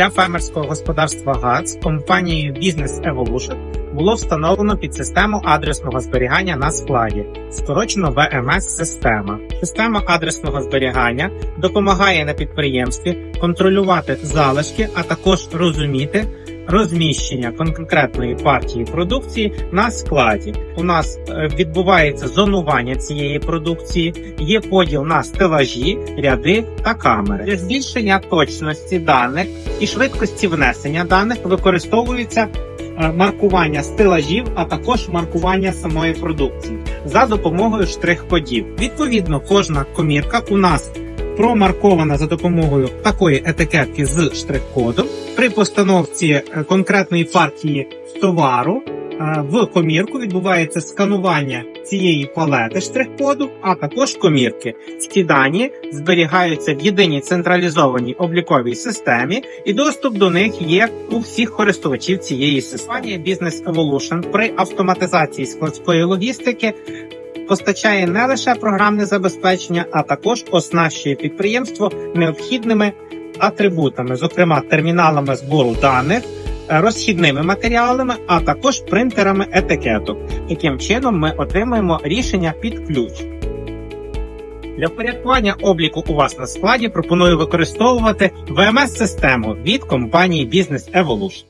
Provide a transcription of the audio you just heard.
для фермерського господарства ГАЦ компанією Business Evolution було встановлено підсистему адресного зберігання на складі, скорочено VMS-система. Система адресного зберігання допомагає на підприємстві контролювати залишки, а також розуміти розміщення конкретної партії продукції на складі. У нас е, відбувається зонування цієї продукції, є поділ на стелажі, ряди та камери. Для збільшення точності даних і швидкості внесення даних використовується е, маркування стелажів, а також маркування самої продукції за допомогою штрих-кодів. Відповідно, кожна комірка у нас промаркована за допомогою такої етикетки з штрих-кодом. При постановці е, конкретної партії товару е, в комірку відбувається сканування цієї палети штрих-коду, а також комірки. Ці дані зберігаються в єдиній централізованій обліковій системі, і доступ до них є у всіх користувачів цієї системи. Business Evolution при автоматизації складської логістики постачає не лише програмне забезпечення, а також оснащує підприємство необхідними атрибутами, зокрема терміналами збору даних. е, Розхідними матеріалами, а також принтерами етикеток. Таким чином ми отримаємо рішення під ключ. Для впорядкування обліку у вас на складі пропоную використовувати VMS-систему від компанії Business Evolution.